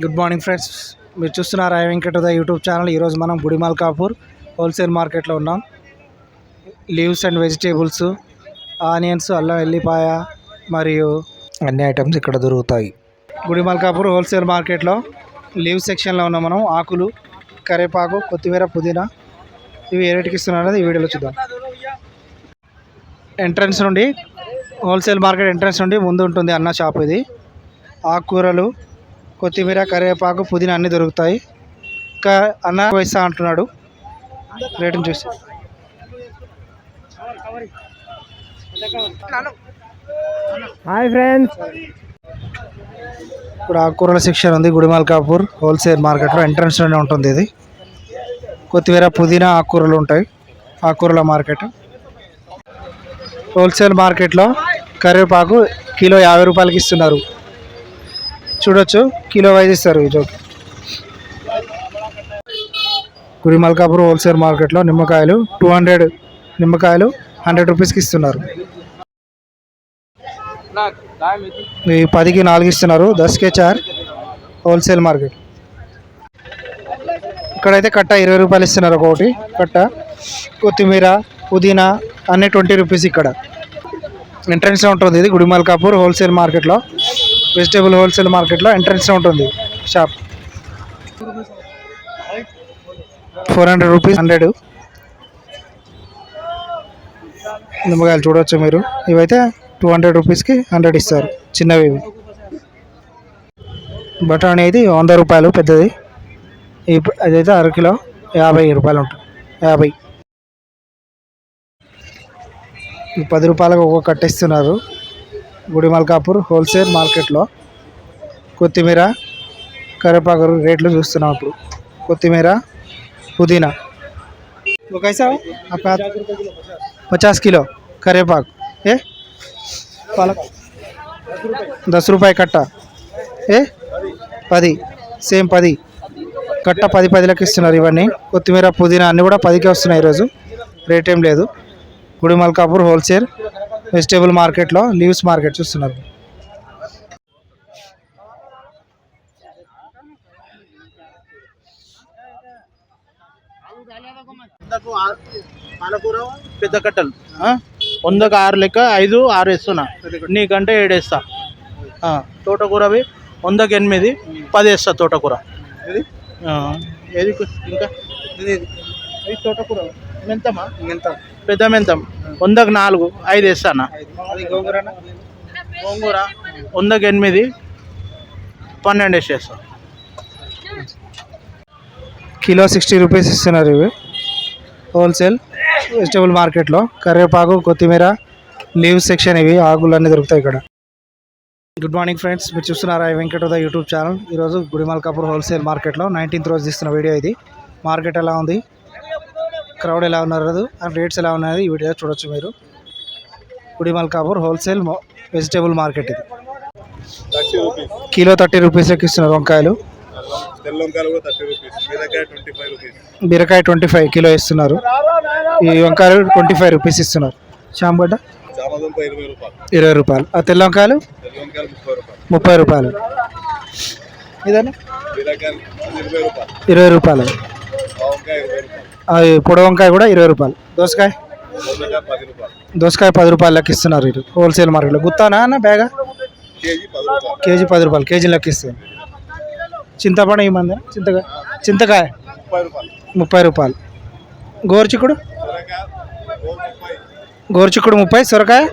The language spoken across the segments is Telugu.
Good morning friends. మీరు చూస్తున్నారు రాయ వెంకట యూట్యూబ్ ఛానల్. ఈరోజు మనం గుడిమాల్ కాపూర్ హోల్సేల్ మార్కెట్లో ఉన్నాం. లీవ్స్ అండ్ వెజిటేబుల్స్ ఆనియన్స్ అల్లం ఎల్లిపాయ మరియు అన్ని ఐటమ్స్ ఇక్కడ దొరుకుతాయి. గుడిమాల్ కాపూర్ హోల్సేల్ మార్కెట్లో లీవ్ సెక్షన్లో ఉన్నాం మనం. ఆకులు కరివేపాకు కొత్తిమీర పుదీనా ఇవి ఏ రేటుకి ఇస్తున్నారు ఈ వీడియోలో చూద్దాం. ఎంట్రన్స్ నుండి హోల్సేల్ మార్కెట్ ఎంట్రన్స్ నుండి ముందు ఉంటుంది అన్న షాప్ ఇది. ఆకుకూరలు కొత్తిమీర కరివేపాకు పుదీనా అన్నీ దొరుకుతాయి. ఇంకా అన్న ఇస్తా అంటున్నాడు. రేటుని చూసి. Hi friends. ఇప్పుడు ఆకుకూరల సెక్షన్ ఉంది గుడిమాల్ కాపూర్ హోల్సేల్ మార్కెట్లో ఎంట్రన్స్లోనే ఉంటుంది ఇది. కొత్తిమీర పుదీనా ఆకుకూరలు ఉంటాయి ఆకుకూరల మార్కెట్. హోల్సేల్ మార్కెట్లో కరివేపాకు కిలో యాభై రూపాయలకి ఇస్తున్నారు. చూడొచ్చు. కిలో వైజ్ ఇస్తారు ఈ జోక్ గుడిమాల్ హోల్సేల్ మార్కెట్లో నిమ్మకాయలు టూ హండ్రెడ్ నిమ్మకాయలు హండ్రెడ్ రూపీస్కి ఇస్తున్నారు. ఈ పదికి నాలుగు ఇస్తున్నారు. దస్కే చార్ హోల్సేల్ మార్కెట్. ఇక్కడైతే కట్ట ఇరవై రూపాయలు ఇస్తున్నారు ఒకటి. కట్ట కొత్తిమీర పుదీనా అన్నీ ట్వంటీ రూపీస్ ఇక్కడ. ఎంట్రన్స్లో ఉంటుంది ఇది గుడిమల్కాపూర్ హోల్సేల్ మార్కెట్లో. వెజిటేబుల్ హోల్సేల్ మార్కెట్లో ఎంట్రన్స్లో ఉంటుంది shop four hundred rupees hundred నిమ్మకాయలు చూడవచ్చు మీరు. ఇవైతే టూ హండ్రెడ్ రూపీస్కి హండ్రెడ్ ఇస్తారు. చిన్నవి ఇవి. బఠానీ అయితే వంద రూపాయలు పెద్దది. అదైతే అరకిలో యాభై రూపాయలు ఉంటుంది యాభై. పది రూపాయలకు ఒక్కొక్క కట్టిస్తున్నారు. గుడిమల్కాపూర్ హోల్సేల్ మార్కెట్లో కొత్తిమీర కరివేపాకు రేట్లు చూస్తున్నాం ఇప్పుడు. కొత్తిమీర పుదీనా. ఒక పచాస్ కిలో కరివేపాకు ఏ? పాలక్. దస్ రూపాయి కట్ట. ఏ? పది. సేమ్ పది. కట్ట పది పదిలకు ఇస్తున్నారు ఇవన్నీ. కొత్తిమీర పుదీనా అన్నీ కూడా పదికే వస్తున్నాయి ఈరోజు. రేట్ ఏం లేదు. గుడి మల్కాపూర్ హోల్సేల్ వెజిటేబుల్ మార్కెట్లో లీవ్స్ మార్కెట్ చూస్తున్నారు. పెద్ద కట్టలు? వందకు ఆరు లెక్క ఐదు ఆరు వేస్తున్నా. నీకంటే ఏడు వేస్తా. తోటకూరవి వందకు ఎనిమిది పది వేస్తా తోటకూర. ఏది? ఇంకా? తోటకూర మెంతమా ఎంత పెద్ద మెంతం వందకు నాలుగు ఐదు వేస్తానా? గోంగూర వందకు ఎనిమిది పన్నెండు వేసేస్తా. కిలో సిక్స్టీ రూపీస్ ఇస్తున్నారు ఇవి. హోల్సేల్ వెజిటేబుల్ మార్కెట్లో. కరివేపాకు కొత్తిమీర లీవ్ సెక్షన్ ఇవి ఆకులు అన్నీ దొరుకుతాయి ఇక్కడ. గుడ్ మార్నింగ్ ఫ్రెండ్స్ మీరు చూస్తున్నారా ఈ వెంకటోద యూట్యూబ్ ఛానల్? ఈరోజు గుడిమాల్ కపూర్ హోల్సేల్ మార్కెట్లో నైన్టీన్త్ రోజు తీస్తున్న వీడియో ఇది. మార్కెట్ ఎలా ఉంది? క్రౌడ్ ఎలా ఉన్నారు అండ్ రేట్స్ ఎలా ఉన్నాయి ఈ వీడియో చూడొచ్చు మీరు. Gudimalkapur wholesale vegetable market ఇది. కిలో థర్టీ రూపీస్కి ఇస్తున్నారు వంకాయలు. రూపీస్. బీరకాయ ట్వంటీ ఫైవ్ రూపీస్. కిలో ఇస్తున్నారు. ఈ వంకాయలు ట్వంటీ ఫైవ్ రూపీస్ ఇస్తున్నారు. చామదుంప ఇరవై రూపాయలు. ఆ తెల్ల వంకాయలు? ముప్పై రూపాయలు. ఇదేనా ఇరవై రూపాయలు. అవి పొడి వంకాయ కూడా ఇరవై రూపాయలు. దోసకాయ? దోసకాయ పది రూపాయలు లెక్కిస్తున్నారు ఇది హోల్సేల్ మార్కెట్లో. గుత్తానా అన్న బ్యాగా? కేజీ పది రూపాయలు కేజీ పది లెక్క ఇస్తుంది చింతపండు ఈ మంది? చింతకాయ చింతకాయ? ముప్పై రూపాయలు. గోరుచిక్కుడు? గోరుచిక్కుడు ముప్పై సొరకాయ?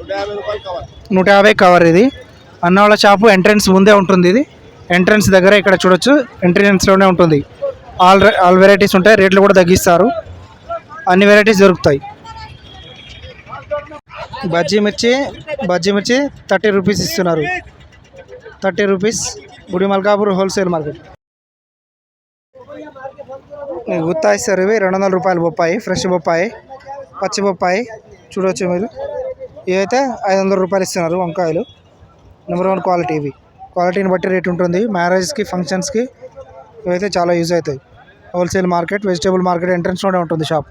నూట యాభై కవర్ నూట యాభై కవర్ ఇది. అన్నవాళ్ళ షాపు ఎంట్రన్స్ ముందే ఉంటుంది ఇది. ఎంట్రన్స్ దగ్గర ఇక్కడ చూడొచ్చు. ఎంట్రన్స్లోనే ఉంటుంది. ఆల్ ఆల్ వెరైటీస్ ఉంటాయి రేట్లు కూడా తగ్గిస్తారు. అన్ని వెరైటీస్ దొరుకుతాయి. బజ్జీ మిర్చి బజ్జీ మిర్చి థర్టీ రూపీస్ ఇస్తున్నారు. థర్టీ రూపీస్ గుడి మల్కాపూర్ హోల్సేల్ మార్కెట్. గుత్తా ఇస్తారు ఇవి రెండు వందల రూపాయలు బొప్పాయి ఫ్రెష్ బొప్పాయి పచ్చి బొప్పాయి. చూడవచ్చు మీరు. ఇవైతే ఐదు వందల రూపాయలు ఇస్తున్నారు వంకాయలు. నెంబర్ వన్ క్వాలిటీ ఇవి. క్వాలిటీని బట్టి రేట్ ఉంటుంది. మ్యారేజ్కి ఫంక్షన్స్కి ఇవైతే చాలా యూజ్ అవుతాయి. హోల్సేల్ మార్కెట్ వెజిటేబుల్ మార్కెట్ ఎంట్రన్స్లోనే ఉంటుంది షాప్.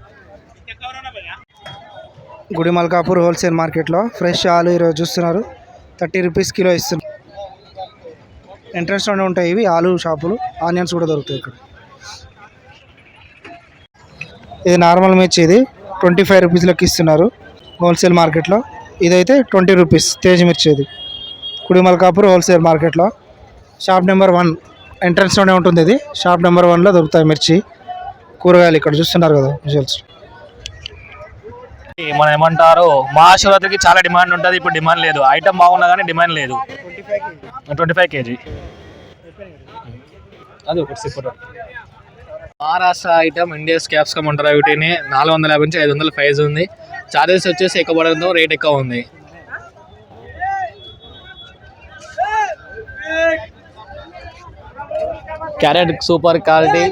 గుడి మల్కాపూర్ హోల్సేల్ మార్కెట్లో ఫ్రెష్ ఆలు ఈరోజు చూస్తున్నారు. థర్టీ రూపీస్ కిలో ఇస్తున్నారు. ఎంట్రన్స్లోనే ఉంటాయి ఇవి ఆలు షాపులు. ఆనియన్స్ కూడా దొరుకుతాయి ఇక్కడ. ఇది నార్మల్ మిర్చి ఇది. ట్వంటీ ఫైవ్ రూపీస్లోకి ఇస్తున్నారు హోల్సేల్ మార్కెట్లో. ఇదైతే ట్వంటీ రూపీస్ తేజ్ మిర్చి ఇది. కుడిమల్కాపూర్ హోల్సేల్ మార్కెట్లో. Shop number one. ఎంట్రన్స్లోనే ఉంటుంది ఇది. షాప్ నెంబర్ వన్లో దొరుకుతాయి మిర్చి. కూరగాయలు ఇక్కడ చూస్తున్నారు కదా విజువల్స్ మనం ఏమంటారు మహాశివరాత్రికి చాలా డిమాండ్ ఉంటుంది ఇప్పుడు డిమాండ్ లేదు. ఐటమ్ బాగున్నా కానీ డిమాండ్ లేదు. ట్వంటీ ఫైవ్ కేజీ అది ఒకటి సిప్పర్ మహారాష్ట్ర ఐటమ్ ఇండియస్ క్యాప్సికమ్ ఉంటారు వీటిని? నాలుగు వందల యాభై నుంచి ఐదు వందల ప్రైస్ ఉంది. చార్జెస్ వచ్చేసి ఎక్కువ పడడంతో రేట్ ఎక్కువ ఉంది. Carrot super quality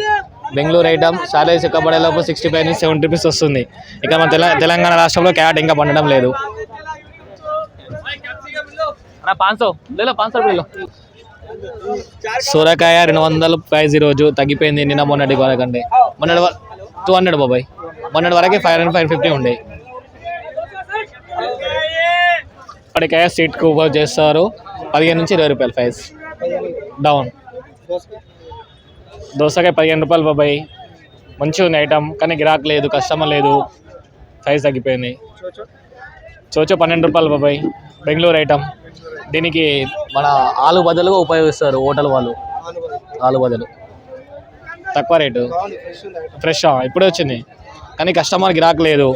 Bengaluru item. Charges ఎక్కువ పడేలోపు సిక్స్టీ ఫైవ్ నుంచి సెవెంటీ రూపీస్ వస్తుంది. ఇక మన తెల తెలంగాణ రాష్ట్రంలో క్యారెట్ ఇంకా పండడం లేదు. పాంచో లేలో పాంచో సూరకాయ రెండు వందలు ప్రైస్ ఈరోజు. తగ్గిపోయింది. నిన్న మొన్నటి వరకంటే మొన్నటి టూ హండ్రెడ్ బాబాయ్. మొన్నటి వరకు ఫైవ్ హండ్రెడ్ ఫైవ్ ఫిఫ్టీ ఉండే. ఇప్పటికాయ సీట్ కూపర్ చేస్తారు. పదిహేను నుంచి ఇరవై రూపాయలు ప్రైస్. డౌన్. దోసకాయ పదిహేను రూపాయలు బాబాయ్. మంచిగా ఉంది ఐటమ్ కానీ గిరాక్ లేదు కస్టమర్ లేదు. ప్రైస్ తగ్గిపోయింది. చోచో పన్నెండు రూపాయలు బాబాయ్. బెంగళూరు ఐటమ్. దీనికి మన ఆలు బదులుగా ఉపయోగిస్తారు హోటల్ వాళ్ళు. ఆలు బదులు. తక్కువ రేటు. ఫ్రెష్ ఇప్పుడే వచ్చింది. కానీ కస్టమర్ గిరాక్ లేదు.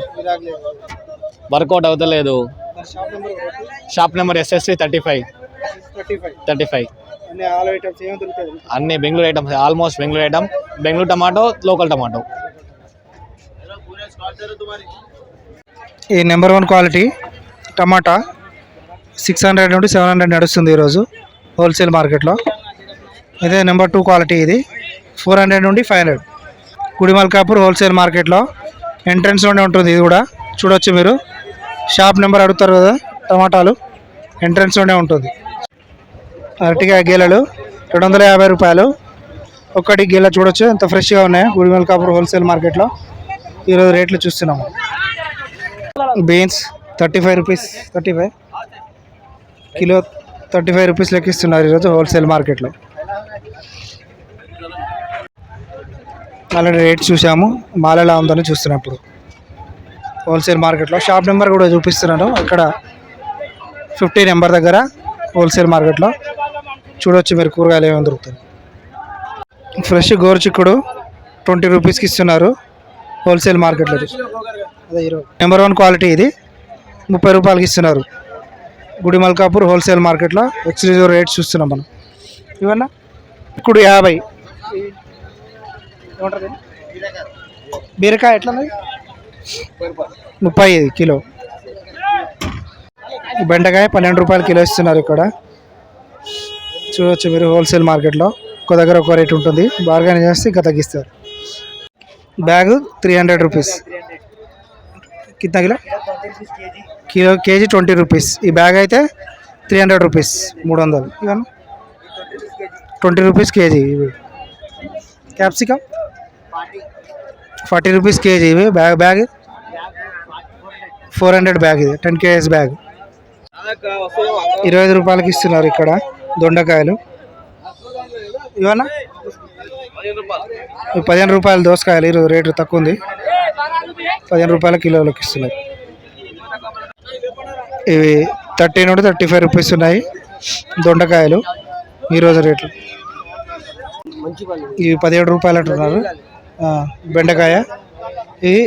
వర్కౌట్ అవుతలేదు. Shop number SSC thirty five. Thirty five. అన్ని Bengaluru items almost Bengaluru item. Bengaluru tomato local tomato. ఈ నెంబర్ వన్ క్వాలిటీ టమాటా సిక్స్ హండ్రెడ్ నుండి సెవెన్ హండ్రెడ్ నడుస్తుంది ఈరోజు హోల్సేల్ మార్కెట్లో. ఇదే నెంబర్ టూ క్వాలిటీ ఇది. ఫోర్ హండ్రెడ్ నుండి ఫైవ్ హండ్రెడ్. గుడిమల్కాపూర్ హోల్సేల్ మార్కెట్లో ఎంట్రన్స్లోనే ఉంటుంది ఇది కూడా. చూడొచ్చు మీరు. షాప్ నెంబర్ అడుగుతారు కదా టమాటాలు. ఎంట్రన్స్లోనే ఉంటుంది. అరటికాయ గేలలు రెండు వందల యాభై రూపాయలు. ఒక్కటి గీల చూడొచ్చు. ఎంత ఫ్రెష్గా ఉన్నాయి. గుడిమల్కాపూర్ హోల్సేల్ మార్కెట్లో ఈరోజు రేట్లు చూస్తున్నాము. Beans thirty five rupees. Thirty five. Kilo thirty five rupees లెక్కిస్తున్నారు ఈరోజు హోల్సేల్ మార్కెట్లో ఆల్రెడీ రేట్ చూసాము మాల ఎలా ఉందని చూస్తున్నప్పుడు హోల్సేల్ మార్కెట్లో షాప్ నెంబర్ కూడా చూపిస్తున్నాను. ఇక్కడ ఫిఫ్టీ నెంబర్ దగ్గర హోల్సేల్ మార్కెట్లో చూడవచ్చు మీరు కూరగాయలు ఏమేమి దొరుకుతాయి. ఫ్రెష్ గోరుచిక్కుడు ట్వంటీ రూపీస్కి ఇస్తున్నారు. హోల్సేల్ మార్కెట్లో అదే ఇరవై నెంబర్ వన్ క్వాలిటీ ఇది. ముప్పై రూపాయలకి ఇస్తున్నారు. గుడి మల్కాపూర్ హోల్సేల్ మార్కెట్లో ఎక్స్క్లూజివ్ రేట్స్ చూస్తున్నాం మనం. ఇవన్నా? ఇప్పుడు యాభై. బీరకాయ ఎట్లా ముప్పై ఐదు కిలో. బెండకాయ పన్నెండు రూపాయలు కిలో ఇస్తున్నారు ఇక్కడ. చూడొచ్చు మీరు హోల్సేల్ మార్కెట్లో. ఒక దగ్గర ఒక రేట్ ఉంటుంది. బార్గెన్ చేస్తే ఇంకా తగ్గిస్తారు. బ్యాగ్ త్రీ హండ్రెడ్ రూపీస్ కింద kilo kilo KG twenty rupees ఈ బ్యాగ్ అయితే త్రీ హండ్రెడ్ రూపీస్ మూడు వందలు. ఇవన్నీ ట్వంటీ రూపీస్ కేజీ ఇవి. క్యాప్సికమ్ ఫార్టీ రూపీస్ కేజీ ఇవి. Bag bag? Four hundred bag ఇది. Ten KGs bag. ఇరవై ఐదు రూపాయలకి ఇస్తున్నారు ఇక్కడ. దొండకాయలు. ఇవన్నా? పదిహేను రూపాయలు దోసకాయలు ఈరోజు రేటు తక్కువ ఉంది పదిహేను రూపాయల కిలోలకు ఇస్తున్నారు ఇవి థర్టీ నుండి థర్టీ ఫైవ్ రూపీస్ ఉన్నాయి దొండకాయలు ఈరోజు రేట్లు. ఇవి పదిహేడు రూపాయలు అంటున్నారు. బెండకాయ. ఇది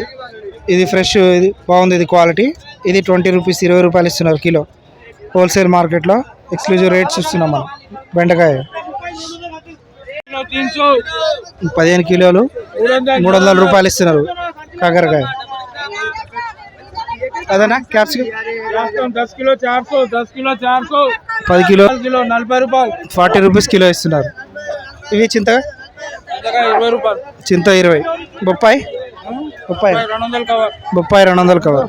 ఇది ఫ్రెష్ ఇది బాగుంది ఇది క్వాలిటీ ఇది ట్వంటీ రూపీస్ ఇరవై రూపాయలు ఇస్తున్నారు కిలో. హోల్సేల్ మార్కెట్లో. ఎక్స్క్లూజివ్ రేట్స్ ఇస్తున్నాం మనం. బెండకాయ. పదిహేను కిలోలు మూడు వందల రూపాయలు ఇస్తున్నారు. కాకరకాయ. అదేనా? క్యాప్స్ దస్ కిలో చార్సో దస్ కిలో చార్సో పది కిలో. కిలో నలభై రూపాయలు ఫార్టీ రూపీస్ కిలో ఇస్తున్నారు. ఇవి చింత? ఇరవై రూపాయలు చింత ఇరవై. బొప్పాయి? బొప్పాయి. రెండు వందలు కవర్ బొప్పాయి రెండు వందల కవర్.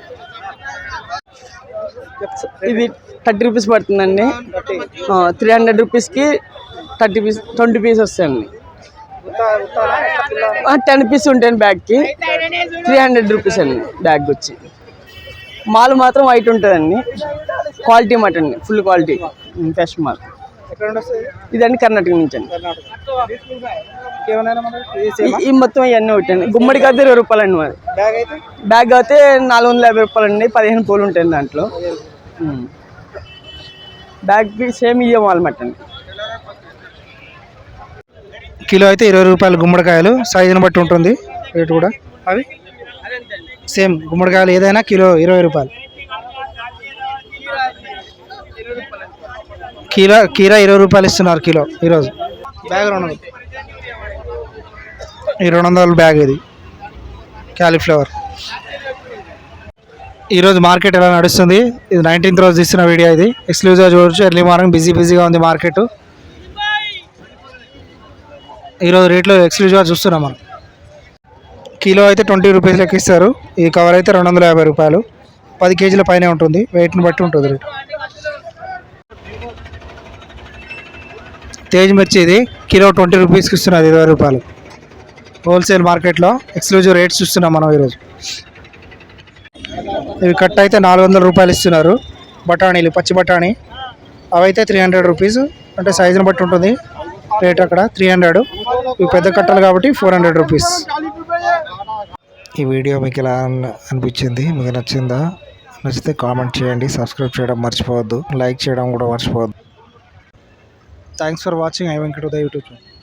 ఇది థర్టీ రూపీస్ పడుతుందండి. త్రీ హండ్రెడ్ రూపీస్కి థర్టీ పీస్ ట్వంటీ పీస్ వస్తాయండి. టెన్ పీస్ ఉంటాయండి బ్యాగ్కి త్రీ హండ్రెడ్ రూపీస్ అండి బ్యాగ్ వచ్చి. మాల్ మాత్రం వైట్ ఉంటుందండి. Quality mutton full quality fresh mall. ఇదండి కర్ణాటక నుంచి అండి. ఈ- మొత్తం ఇవన్నీ ఒకటండి గుమ్మడికి అయితే ఇరవై రూపాయలు అండి మరి బ్యాగ్ అయితే నాలుగు వందల యాభై రూపాయలు అండి పదిహేను పూలు ఉంటాయి దాంట్లో. బ్యాగ్కి సేమ్ ఇయ్యం వాళ్ళమాట అండి కిలో అయితే ఇరవై రూపాయలు గుమ్మడికాయలు సైజుని బట్టి ఉంటుంది రేటు కూడా. అవి? సేమ్ గుమ్మడికాయలు ఏదైనా కిలో ఇరవై రూపాయలు. కిలో కీరా ఇరవై రూపాయలు ఇస్తున్నారు కిలో ఈరోజు. బ్యాగ్ రెండు వందలు. ఈ రెండు వందల బ్యాగ్ ఇది. క్యాలీఫ్లవర్. ఈరోజు మార్కెట్ ఎలా నడుస్తుంది? ఇది నైన్టీన్త్ రోజు తీసిన వీడియో ఇది. ఎక్స్క్లూజివ్గా చూడొచ్చు. ఎర్లీ మార్నింగ్ బిజీ బిజీగా ఉంది మార్కెట్. ఈరోజు రేట్లో ఎక్స్క్లూజివ్గా చూస్తున్నాం మనం. కిలో అయితే ట్వంటీ రూపీస్ లెక్క ఇస్తారు. ఈ కవర్ అయితే రెండు వందల యాభై రూపాయలు. పది కేజీల పైనే ఉంటుంది. వెయిట్ని బట్టి ఉంటుంది రేటు. తేజ్ మిర్చి ఇది. కిలో ట్వంటీ రూపీస్కి ఇస్తున్నది ఇరవై రూపాయలు. హోల్సేల్ మార్కెట్లో ఎక్స్క్లూజివ్ రేట్స్ చూస్తున్నాం మనం ఈరోజు. ఇవి కట్ అయితే నాలుగు వందల రూపాయలు ఇస్తున్నారు. బఠానీలు పచ్చి బఠానీ. అవైతే త్రీ హండ్రెడ్ రూపీస్ అంటే సైజుని బట్టి ఉంటుంది. రేట్ అక్కడ త్రీ హండ్రెడ్ ఇవి పెద్ద కట్టలు కాబట్టి ఫోర్ హండ్రెడ్ రూపీస్ ఈ వీడియో మీకు ఎలా అనిపించింది? మీకు నచ్చిందా? నచ్చితే కామెంట్ చేయండి. సబ్స్క్రైబ్ చేయడం మర్చిపోవద్దు. లైక్ చేయడం కూడా మర్చిపోవద్దు. Thanks for watching I Venkata YouTube channel